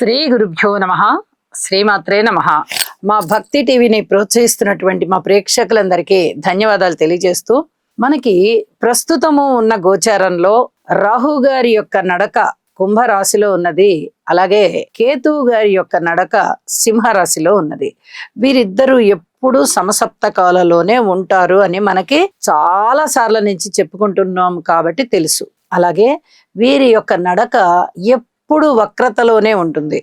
శ్రీ గురుభ్యో నమ. శ్రీమాత్రే నమ. మా భక్తి టీవీని ప్రోత్సహిస్తున్నటువంటి మా ప్రేక్షకులందరికీ ధన్యవాదాలు తెలియజేస్తూ మనకి ప్రస్తుతము ఉన్న గోచారంలో రాహు గారి యొక్క నడక కుంభరాశిలో ఉన్నది అలాగే కేతు గారి యొక్క నడక సింహరాశిలో ఉన్నది. వీరిద్దరూ ఎప్పుడు సమసప్తకాలలోనే ఉంటారు అని మనకి చాలా సార్ల నుంచి చెప్పుకుంటున్నాం కాబట్టి తెలుసు. అలాగే వీరి యొక్క నడక ఎప్పుడు ఎప్పుడు వక్రతలోనే ఉంటుంది.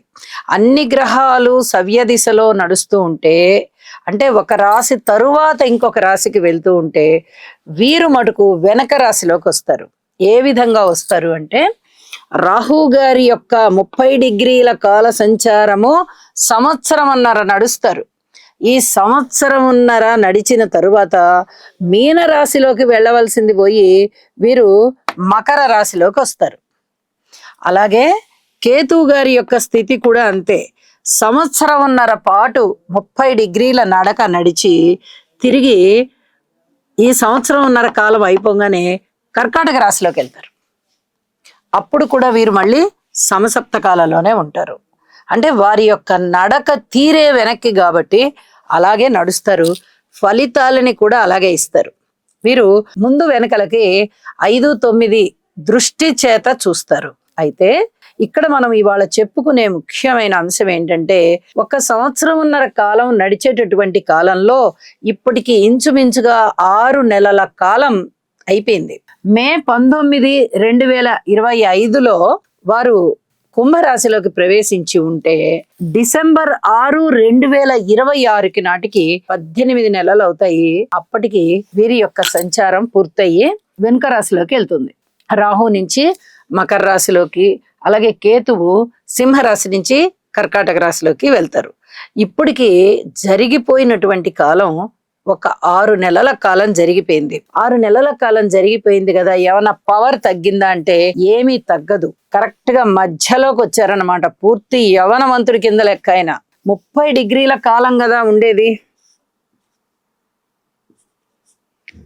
అన్ని గ్రహాలు సవ్య దిశలో నడుస్తూ ఉంటే అంటే ఒక రాశి తరువాత ఇంకొక రాశికి వెళ్తూ ఉంటే వీరు మటుకు వెనక రాశిలోకి వస్తారు. ఏ విధంగా వస్తారు అంటే రాహు గారి యొక్క ముప్పై డిగ్రీల కాల సంచారము సంవత్సరంన్నర నడుస్తారు. ఈ సంవత్సరంన్నర నడిచిన తరువాత మీన రాశిలోకి వెళ్ళవలసింది పోయి వీరు మకర రాశిలోకి వస్తారు. అలాగే కేతు గారి యొక్క స్థితి కూడా అంతే. సంవత్సరంన్నర పాటు ముప్పై డిగ్రీల నడక నడిచి తిరిగి ఈ సంవత్సరంన్నర కాలం అయిపోగానే కర్కాటక రాశిలోకి వెళ్తారు. అప్పుడు కూడా వీరు మళ్ళీ సమసప్తకాలలోనే ఉంటారు. అంటే వారి యొక్క నడక తీరే వెనక్కి కాబట్టి అలాగే నడుస్తారు. ఫలితాలని కూడా అలాగే ఇస్తారు. వీరు ముందు వెనకలకి ఐదు తొమ్మిది దృష్టి చేత చూస్తారు. అయితే ఇక్కడ మనం ఇవాళ చెప్పుకునే ముఖ్యమైన అంశం ఏంటంటే ఒక సంవత్సరంన్నర కాలం నడిచేటటువంటి కాలంలో ఇప్పటికి ఇంచుమించుగా ఆరు నెలల కాలం అయిపోయింది. మే పంతొమ్మిది రెండు వేల ఇరవై ఐదులో వారు కుంభరాశిలోకి ప్రవేశించి ఉంటే డిసెంబర్ ఆరు రెండు వేల ఇరవై ఆరుకి నాటికి పద్దెనిమిది నెలలు అవుతాయి. అప్పటికి వీరి యొక్క సంచారం పూర్తయి వెనుక రాశిలోకి వెళ్తుంది. రాహు నుంచి మకర రాశిలోకి అలాగే కేతువు సింహరాశి నుంచి కర్కాటక రాశిలోకి వెళ్తారు. ఇప్పటికి జరిగిపోయినటువంటి కాలం ఒక ఆరు నెలల కాలం జరిగిపోయింది. ఆరు నెలల కాలం జరిగిపోయింది కదా ఏమైనా పవర్ తగ్గిందా అంటే ఏమీ తగ్గదు. కరెక్ట్గా మధ్యలోకి వచ్చారనమాట పూర్తి యవనవంతుడి కింద లెక్క అయినా ముప్పై డిగ్రీల కాలం కదా ఉండేది.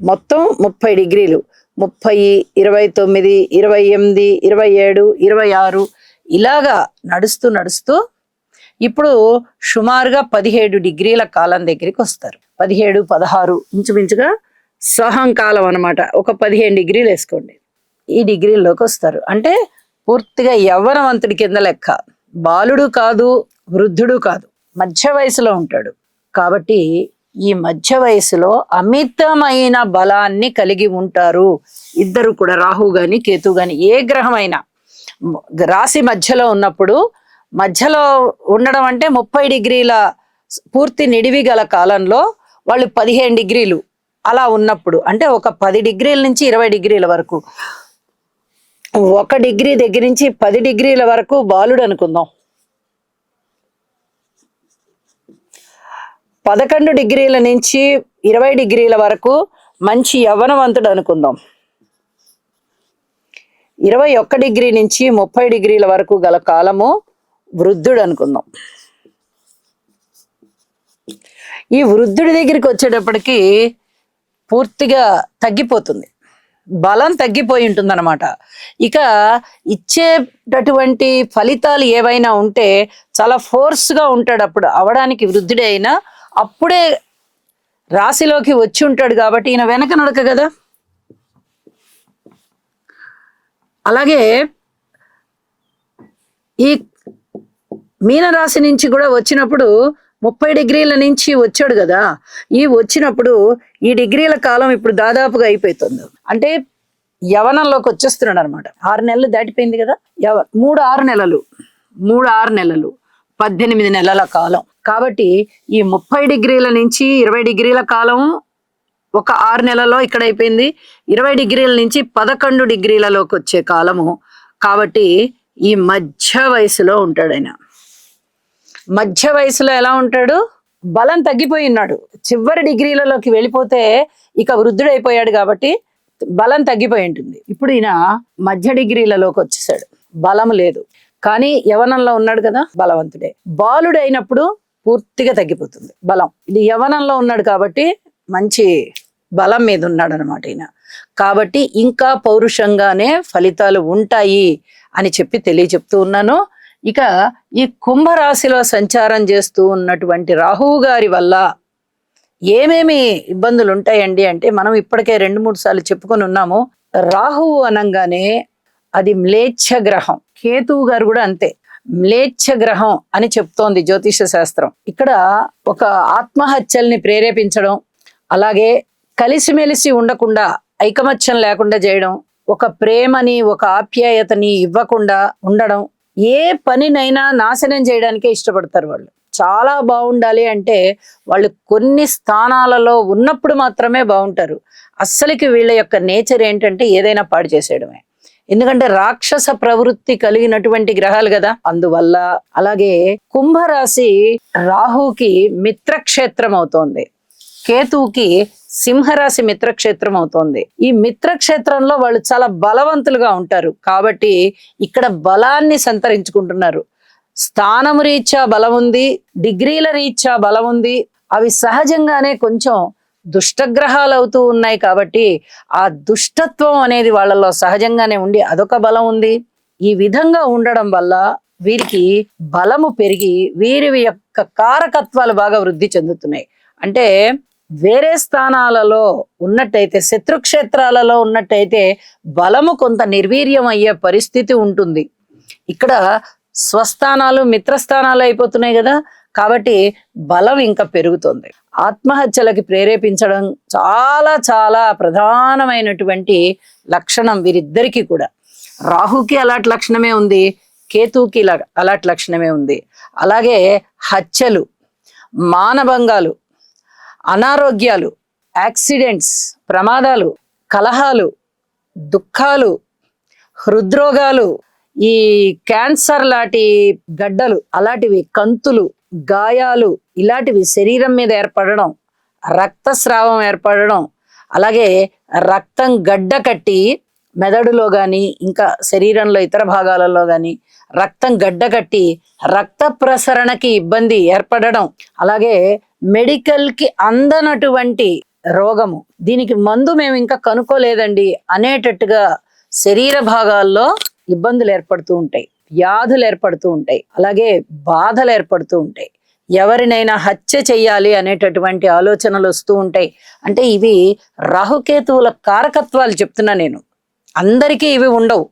మొత్తం ముప్పై డిగ్రీలు. ముప్పై ఇరవై తొమ్మిది ఇరవై ఎనిమిది ఇరవై ఏడు ఇరవై ఆరు ఇలాగా నడుస్తూ నడుస్తూ ఇప్పుడు సుమారుగా పదిహేడు డిగ్రీల కాలం దగ్గరికి వస్తారు. పదిహేడు పదహారు ఇంచుమించుగా సహంకాలం అనమాట ఒక పదిహేను డిగ్రీలు వేసుకోండి. ఈ డిగ్రీల్లోకి వస్తారు. అంటే పూర్తిగా యవ్వనవంతుడి కింద లెక్క. బాలుడు కాదు వృద్ధుడు కాదు. మధ్య వయసులో ఉంటాడు. కాబట్టి ఈ మధ్య వయసులో అమితమైన బలాన్ని కలిగి ఉంటారు. ఇద్దరు కూడా రాహు గాని కేతు గాని ఏ గ్రహమైనా. రాశి మధ్యలో ఉన్నప్పుడు మధ్యలో ఉండడం అంటే ముప్పై డిగ్రీల పూర్తి నిడివి గల కాలంలో వాళ్ళు పదిహేను డిగ్రీలు అలా ఉన్నప్పుడు అంటే ఒక పది డిగ్రీల నుంచి ఇరవై డిగ్రీల వరకు. ఒక డిగ్రీ దగ్గర నుంచి పది డిగ్రీల వరకు బాలుడు అనుకుందాం. పదకొండు డిగ్రీల నుంచి ఇరవై డిగ్రీల వరకు మంచి యవ్వనవంతుడు అనుకుందాం. ఇరవై ఒక్క డిగ్రీ నుంచి ముప్పై డిగ్రీల వరకు గల కాలము వృద్ధుడు అనుకుందాం. ఈ వృద్ధుడి దగ్గరికి వచ్చేటప్పటికి పూర్తిగా తగ్గిపోతుంది. బలం తగ్గిపోయి ఉంటుంది అనమాట ఇక ఇచ్చేటటువంటి ఫలితాలు ఏవైనా ఉంటే చాలా ఫోర్స్గా ఉంటాడు అప్పుడు అవడానికి వృద్ధుడే అయినా అప్పుడే రాశిలోకి వచ్చి ఉంటాడు కాబట్టి ఈయన వెనక నడక కదా. అలాగే ఈ మీనరాశి నుంచి కూడా వచ్చినప్పుడు ముప్పై డిగ్రీల నుంచి వచ్చాడు కదా. ఈ వచ్చినప్పుడు ఈ డిగ్రీల కాలం ఇప్పుడు దాదాపుగా అయిపోతుంది. అంటే యవనంలోకి వచ్చేస్తున్నాడు అనమాట ఆరు నెలలు దాటిపోయింది కదా. యవ మూడు ఆరు నెలలు. మూడు ఆరు నెలలు. పద్దెనిమిది నెలల కాలం. కాబట్టి ఈ ముప్పై డిగ్రీల నుంచి ఇరవై డిగ్రీల కాలం ఒక ఆరు నెలలో ఇక్కడ అయిపోయింది. ఇరవై డిగ్రీల నుంచి పదకొండు డిగ్రీలలోకి వచ్చే కాలము. కాబట్టి ఈ మధ్య వయసులో ఉంటాడు ఆయన. మధ్య వయసులో ఎలా ఉంటాడు? బలం తగ్గిపోయి ఉన్నాడు. చివరి డిగ్రీలలోకి వెళ్ళిపోతే ఇక వృద్ధుడైపోయాడు కాబట్టి బలం తగ్గిపోయి ఉంటుంది. ఇప్పుడు ఈయన మధ్య డిగ్రీలలోకి వచ్చేసాడు. బలం లేదు. కానీ యవనంలో ఉన్నాడు కదా బలవంతుడే. బాలుడు అయినప్పుడు పూర్తిగా తగ్గిపోతుంది బలం. ఇది యవనంలో ఉన్నాడు కాబట్టి మంచి బలం మీద ఉన్నాడు అనమాట ఈయన. కాబట్టి ఇంకా పౌరుషంగానే ఫలితాలు ఉంటాయి అని చెప్పి తెలియచెప్తూ ఉన్నాను. ఇక ఈ కుంభరాశిలో సంచారం చేస్తూ ఉన్నటువంటి రాహువు గారి వల్ల ఏమేమి ఇబ్బందులు ఉంటాయండి అంటే మనం ఇప్పటికే రెండు మూడు సార్లు చెప్పుకొని ఉన్నాము. రాహువు అనంగానే అది మ్లేచ్ఛ గ్రహం కేతువు గారు కూడా అంతే. మ్లేచ్ఛ గ్రహం అని చెప్తోంది జ్యోతిష శాస్త్రం. ఇక్కడ ఒక ఆత్మహత్యల్ని ప్రేరేపించడం అలాగే కలిసిమెలిసి ఉండకుండా ఐకమత్యం లేకుండా చేయడం ఒక ప్రేమని ఒక ఆప్యాయతని ఇవ్వకుండా ఉండడం ఏ పనినైనా నాశనం చేయడానికే ఇష్టపడతారు వాళ్ళు. చాలా బాగుండాలి అంటే వాళ్ళు కొన్ని స్థానాలలో ఉన్నప్పుడు మాత్రమే బాగుంటారు. అస్సలకి వీళ్ళ యొక్క నేచర్ ఏంటంటే ఏదైనా పాడు చేసేయడమే. ఎందుకంటే రాక్షస ప్రవృత్తి కలిగినటువంటి గ్రహాలు కదా. అందువల్ల అలాగే కుంభరాశి రాహుకి మిత్రక్షేత్రం అవుతోంది. కేతువుకి సింహరాశి మిత్రక్షేత్రం అవుతోంది. ఈ మిత్రక్షేత్రంలో వాళ్ళు చాలా బలవంతులుగా ఉంటారు. కాబట్టి ఇక్కడ బలాన్ని సంతరించుకుంటున్నారు. స్థానము రీత్యా బలం ఉంది డిగ్రీల రీత్యా బలం ఉంది. అవి సహజంగానే కొంచెం దుష్టగ్రహాలు అవుతూ ఉన్నాయి కాబట్టి ఆ దుష్టత్వం అనేది వాళ్ళలో సహజంగానే ఉండి అదొక బలం ఉంది. ఈ విధంగా ఉండడం వల్ల వీరికి బలము పెరిగి వీరి యొక్క కారకత్వాలు బాగా వృద్ధి చెందుతున్నాయి. అంటే వేరే స్థానాలలో ఉన్నట్టయితే శత్రుక్షేత్రాలలో ఉన్నట్టయితే బలము కొంత నిర్వీర్యం అయ్యే పరిస్థితి ఉంటుంది. ఇక్కడ స్వస్థానాలు మిత్రస్థానాలు అయిపోతున్నాయి కదా. కాబట్టి బలం ఇంకా పెరుగుతుంది. ఆత్మహత్యలకి ప్రేరేపించడం చాలా చాలా ప్రధానమైనటువంటి లక్షణం వీరిద్దరికీ కూడా. రాహుకి అలాంటి లక్షణమే ఉంది కేతుకి అలాంటి లక్షణమే ఉంది. అలాగే హత్యలు మానభంగాలు అనారోగ్యాలు యాక్సిడెంట్స్ ప్రమాదాలు కలహాలు దుఃఖాలు హృద్రోగాలు ఈ క్యాన్సర్ లాంటి గడ్డలు అలాంటివి కంతులు గాయాలు ఇలాంటివి శరీరం మీద ఏర్పడడం రక్తస్రావం ఏర్పడడం అలాగే రక్తం గడ్డ కట్టి మెదడులో కానీ ఇంకా శరీరంలో ఇతర భాగాలలో కానీ రక్తం గడ్డ కట్టి రక్త ప్రసరణకి ఇబ్బంది ఏర్పడడం అలాగే మెడికల్కి అందనటువంటి రోగము. దీనికి మందు మేము ఇంకా కనుక్కోలేదండి. అనేటట్టుగా శరీర భాగాల్లో ఇబ్బందులు ఏర్పడుతూ ఉంటాయి. వ్యాధులు ఏర్పడుతూ ఉంటాయి. అలాగే బాధలు ఏర్పడుతూ ఉంటాయి. ఎవరినైనా హత్య చేయాలి అనేటటువంటి ఆలోచనలు వస్తూ ఉంటాయి. అంటే ఇవి రాహుకేతువుల కారకత్వాలు చెప్తున్నా నేను. అందరికీ ఇవి ఉండవు.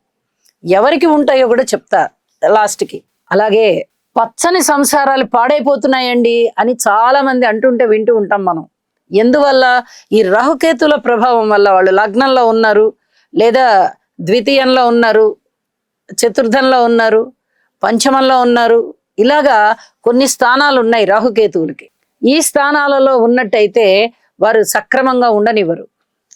ఎవరికి ఉంటాయో కూడా చెప్తా లాస్ట్కి. అలాగే పచ్చని సంసారాలు పాడైపోతున్నాయండి అని చాలామంది అంటుంటే వింటూ ఉంటాం మనం. ఎందువల్ల? ఈ రాహుకేతుల ప్రభావం వల్ల వాళ్ళు లగ్నంలో ఉన్నారు లేదా ద్వితీయంలో ఉన్నారు. చతుర్థంలో ఉన్నారు పంచమంలో ఉన్నారు. ఇలాగా కొన్ని స్థానాలు ఉన్నాయి రాహుకేతువులకి. ఈ స్థానాలలో ఉన్నట్టయితే వారు సక్రమంగా ఉండనివ్వరు.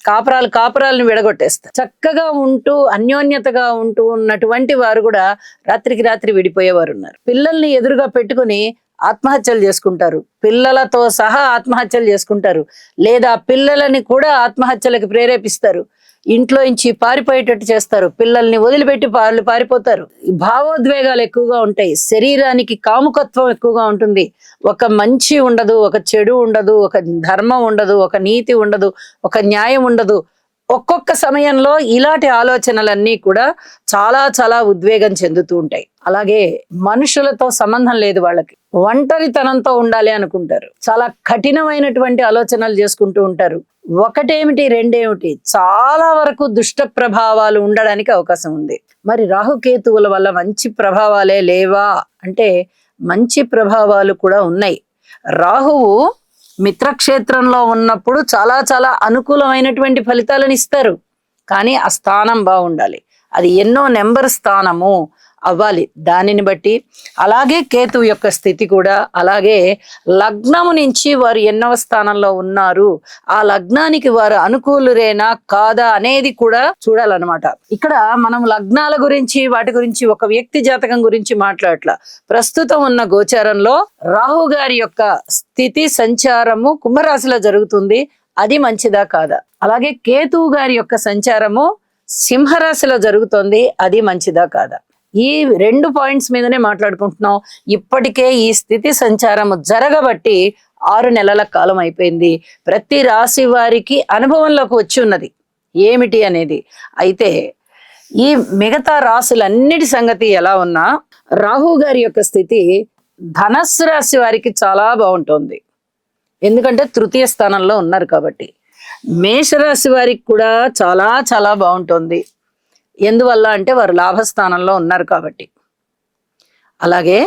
కాపురాలు కాపురాలను విడగొట్టేస్తారు. చక్కగా ఉంటూ అన్యోన్యతగా ఉంటూ ఉన్నటువంటి వారు కూడా రాత్రికి రాత్రి విడిపోయేవారు ఉన్నారు పిల్లల్ని ఎదురుగా పెట్టుకుని ఆత్మహత్యలు చేసుకుంటారు. పిల్లలతో సహా ఆత్మహత్యలు చేసుకుంటారు. లేదా పిల్లలని కూడా ఆత్మహత్యలకు ప్రేరేపిస్తారు. ఇంట్లో నుంచి పారిపోయేటట్టు చేస్తారు. పిల్లల్ని వదిలిపెట్టి వాళ్ళు పారిపోతారు. భావోద్వేగాలు ఎక్కువగా ఉంటాయి. శరీరానికి కాముకత్వం ఎక్కువగా ఉంటుంది. ఒక మంచి ఉండదు ఒక చెడు ఉండదు ఒక ధర్మం ఉండదు ఒక నీతి ఉండదు ఒక న్యాయం ఉండదు. ఒక్కొక్క సమయంలో ఇలాంటి ఆలోచనలన్నీ కూడా చాలా చాలా ఉద్వేగం చెందుతూ ఉంటాయి. అలాగే మనుషులతో సంబంధం లేదు వాళ్ళకి. ఒంటరితనంతో ఉండాలి అనుకుంటారు. చాలా కఠినమైనటువంటి ఆలోచనలు చేసుకుంటూ ఉంటారు. ఒకటేమిటి రెండేమిటి? చాలా వరకు దుష్ట ప్రభావాలు ఉండడానికి అవకాశం ఉంది. మరి రాహుకేతువుల వల్ల మంచి ప్రభావాలే లేవా? అంటే మంచి ప్రభావాలు కూడా ఉన్నాయి. రాహువు మిత్రక్షేత్రంలో ఉన్నప్పుడు చాలా చాలా అనుకూలమైనటువంటి ఫలితాలను ఇస్తారు. కానీ ఆ స్థానం బాగుండాలి. అది ఎన్నో నెంబర్ స్థానము. అవ్వాలి. దానిని బట్టి అలాగే కేతు యొక్క స్థితి కూడా అలాగే లగ్నము నుంచి వారు ఎన్నవ స్థానంలో ఉన్నారు. ఆ లగ్నానికి వారు అనుకూలురేనా కాదా అనేది కూడా చూడాలన్నమాట. ఇక్కడ మనం లగ్నాల గురించి వాటి గురించి ఒక వ్యక్తి జాతకం గురించి మాట్లాడట్లా. ప్రస్తుతం ఉన్న గోచారంలో రాహు గారి యొక్క స్థితి సంచారము కుంభరాశిలో జరుగుతుంది. అది మంచిదా కాదా? అలాగే కేతువు గారి యొక్క సంచారము సింహరాశిలో జరుగుతోంది. అది మంచిదా కాదా? ఈ రెండు పాయింట్స్ మీదనే మాట్లాడుకుంటున్నాం. ఇప్పటికే ఈ స్థితి సంచారము జరగబట్టి ఆరు నెలల కాలం అయిపోయింది. ప్రతి రాశి వారికి అనుభవంలోకి వచ్చి ఉన్నది. ఏమిటి అనేది? అయితే ఈ మిగతా రాశులన్నిటి సంగతి ఎలా ఉన్నా రాహు గారి యొక్క స్థితి ధనస్సు రాశి వారికి చాలా బాగుంటుంది. ఎందుకంటే తృతీయ స్థానంలో ఉన్నారు కాబట్టి. మేషరాశి వారికి కూడా చాలా చాలా బాగుంటుంది. ఎందువల్ల అంటే వారు లాభస్థానంలో ఉన్నారు కాబట్టి. అలాగే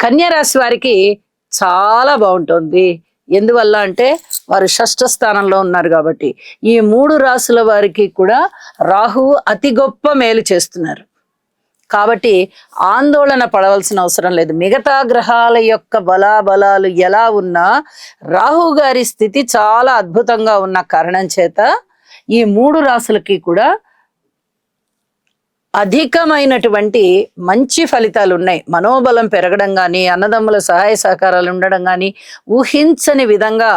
కన్యారాశి వారికి చాలా బాగుంటుంది. ఎందువల్ల అంటే వారు షష్ఠ స్థానంలో ఉన్నారు కాబట్టి. ఈ మూడు రాసుల వారికి కూడా రాహువు అతి గొప్ప మేలు చేస్తున్నారు. కాబట్టి ఆందోళన పడవలసిన అవసరం లేదు. మిగతా గ్రహాల యొక్క బలాబలాలు ఎలా ఉన్నా రాహు గారి స్థితి చాలా అద్భుతంగా ఉన్న కారణం చేత ఈ మూడు రాసులకి కూడా అధికమైనటువంటి మంచి ఫలితాలు ఉన్నాయి మనోబలం పెరగడం కానీ అన్నదమ్ముల సహాయ సహకారాలు ఉండడం కానీ ఊహించని విధంగా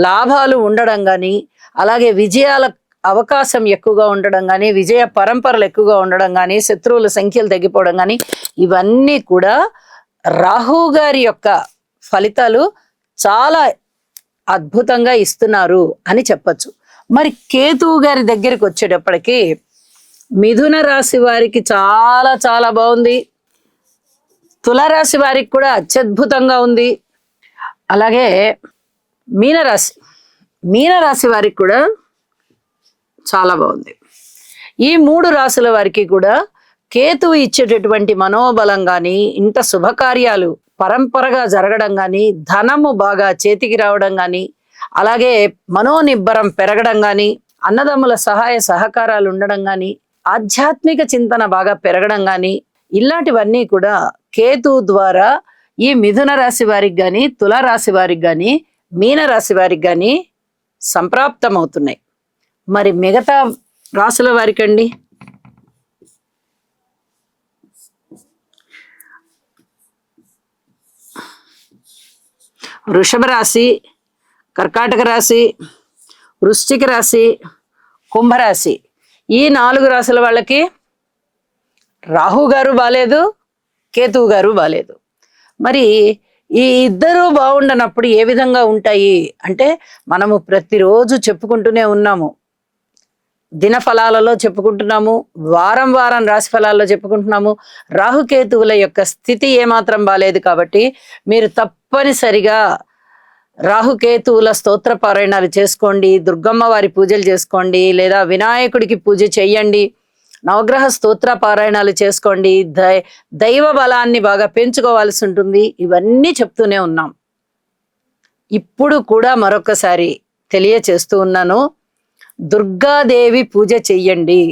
లాభాలు ఉండడం కానీ అలాగే విజయాల అవకాశం ఎక్కువగా ఉండడం కానీ విజయ పరంపరలు ఎక్కువగా ఉండడం కానీ శత్రువుల సంఖ్యలు తగ్గిపోవడం కానీ ఇవన్నీ కూడా రాహు గారి యొక్క ఫలితాలు చాలా అద్భుతంగా ఇస్తున్నారు అని చెప్పొచ్చు. మరి కేతువు గారి దగ్గరికి వచ్చేటప్పటికి మిథున రాశి వారికి చాలా చాలా బాగుంది. తులారాశి వారికి కూడా అత్యద్భుతంగా ఉంది. అలాగే మీనరాశి మీనరాశి వారికి కూడా చాలా బాగుంది. ఈ మూడు రాశుల వారికి కూడా కేతువు ఇచ్చేటటువంటి మనోబలం కానీ ఇంత శుభకార్యాలు పరంపరగా జరగడం కానీ ధనము బాగా చేతికి రావడం కానీ అలాగే మనోనిబ్బరం పెరగడం కానీ అన్నదమ్ముల సహాయ సహకారాలు ఉండడం కానీ ఆధ్యాత్మిక చింతన బాగా పెరగడం కానీ ఇలాంటివన్నీ కూడా కేతు ద్వారా ఈ మిథున రాశి వారికి కానీ తుల రాశి వారికి కానీ మీన రాశి వారికి కానీ సంప్రాప్తమవుతున్నాయి. మరి మిగతా రాసుల వారికండి? వృషభ రాశి కర్కాటక రాశి వృశ్చిక రాశి కుంభరాశి. ఈ నాలుగు రాశుల వాళ్ళకి రాహు గారు బాగాలేదు కేతువు గారు బాగాలేదు మరి ఈ ఇద్దరూ బాగుండనప్పుడు ఏ విధంగా ఉంటాయి? అంటే మనము ప్రతిరోజు చెప్పుకుంటూనే ఉన్నాము. దిన ఫలాలలో చెప్పుకుంటున్నాము వారం వారం రాశి ఫలాల్లో చెప్పుకుంటున్నాము. రాహుకేతువుల యొక్క స్థితి ఏమాత్రం బాగాలేదు కాబట్టి మీరు తప్పనిసరిగా రాహుకేతువుల స్తోత్ర పారాయణాలు చేసుకోండి దుర్గమ్మ వారి పూజలు చేసుకోండి లేదా వినాయకుడికి పూజ చెయ్యండి నవగ్రహ స్తోత్ర పారాయణాలు చేసుకోండి దై దైవ బలాన్ని బాగా పెంచుకోవాల్సి ఉంటుంది. ఇవన్నీ చెప్తూనే ఉన్నాం. ఇప్పుడు కూడా మరొకసారి తెలియచేస్తూ ఉన్నాను. దుర్గాదేవి పూజ చెయ్యండి.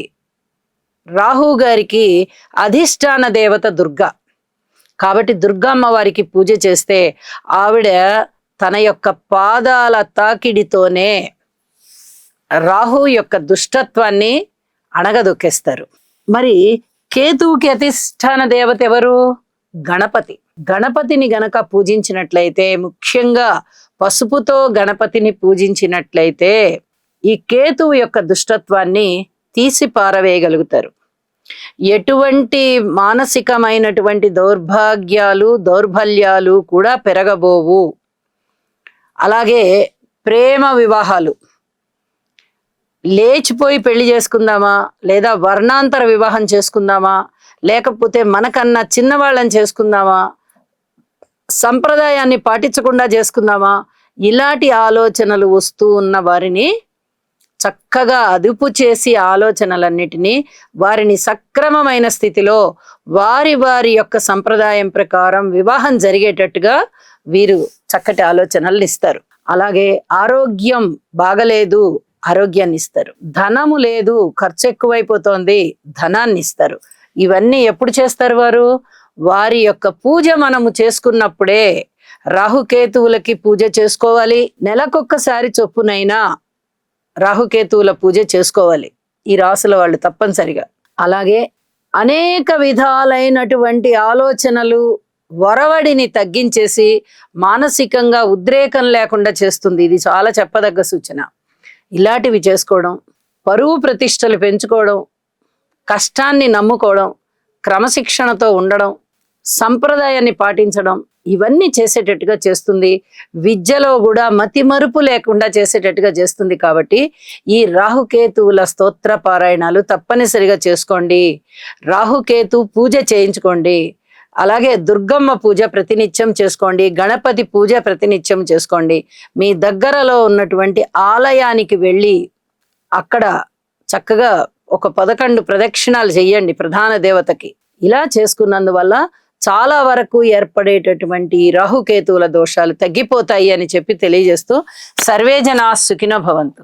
రాహు గారికి అధిష్టాన దేవత దుర్గా. కాబట్టి దుర్గమ్మ వారికి పూజ చేస్తే ఆవిడ తన యొక్క పాదాల తాకిడితోనే రాహు యొక్క దుష్టత్వాన్ని అణగదొక్కేస్తారు. మరి కేతువుకి అధిష్టాన దేవత ఎవరు? గణపతి. గణపతిని గనక పూజించినట్లయితే ముఖ్యంగా పసుపుతో గణపతిని పూజించినట్లయితే ఈ కేతువు యొక్క దుష్టత్వాన్ని తీసి పారవేయగలుగుతారు. ఎటువంటి మానసికమైనటువంటి దౌర్భాగ్యాలు దౌర్బల్యాలు కూడా పెరగబోవు. అలాగే ప్రేమ వివాహాలు. లేచిపోయి పెళ్ళి చేసుకుందామా? లేదా వర్ణాంతర వివాహం చేసుకుందామా? లేకపోతే మనకన్నా చిన్నవాళ్ళని చేసుకుందామా? సంప్రదాయాన్ని పాటించకుండా చేసుకుందామా? ఇలాంటి ఆలోచనలు వస్తూ ఉన్న వారిని చక్కగా అదుపు చేసి ఆలోచనలన్నిటినీ వారిని సక్రమమైన స్థితిలో వారి వారి యొక్క సంప్రదాయం ప్రకారం వివాహం జరిగేటట్టుగా వీరు చక్కటి ఆలోచనలు ఇస్తారు. అలాగే ఆరోగ్యం బాగలేదు ఆరోగ్యాన్ని ఇస్తారు. ధనము లేదు ఖర్చు ఎక్కువైపోతోంది ధనాన్ని ఇస్తారు. ఇవన్నీ ఎప్పుడు చేస్తారు వారు? వారి యొక్క పూజ మనము చేసుకున్నప్పుడే రాహుకేతువులకి పూజ చేసుకోవాలి. నెలకొక్కసారి చొప్పునైనా రాహుకేతువుల పూజ చేసుకోవాలి. ఈ రాసుల వాళ్ళు తప్పనిసరిగా. అలాగే అనేక విధాలైనటువంటి ఆలోచనలు ఒరవడిని తగ్గించేసి మానసికంగా ఉద్రేకం లేకుండా చేస్తుంది. ఇది చాలా చెప్పదగ్గ సూచన. ఇలాంటివి చేసుకోవడం పరువు ప్రతిష్టలు పెంచుకోవడం కష్టాన్ని నమ్ముకోవడం క్రమశిక్షణతో ఉండడం సంప్రదాయాన్ని పాటించడం ఇవన్నీ చేసేటట్టుగా చేస్తుంది. విద్యలో కూడా మతి మరుపు లేకుండా చేసేటట్టుగా చేస్తుంది కాబట్టి ఈ రాహుకేతువుల స్తోత్ర పారాయణాలు తప్పనిసరిగా చేసుకోండి. రాహుకేతు పూజ చేయించుకోండి. అలాగే దుర్గమ్మ పూజ ప్రతినిత్యం చేసుకోండి గణపతి పూజ ప్రతినిత్యం చేసుకోండి. మీ దగ్గరలో ఉన్నటువంటి ఆలయానికి వెళ్ళి అక్కడ చక్కగా ఒక పదకొండు ప్రదక్షిణాలు చెయ్యండి ప్రధాన దేవతకి. ఇలా చేసుకున్నందువల్ల చాలా వరకు ఏర్పడేటటువంటి రాహుకేతువుల దోషాలు తగ్గిపోతాయి అని చెప్పి తెలియజేస్తూ సర్వేజనా సుఖినో భవంతు.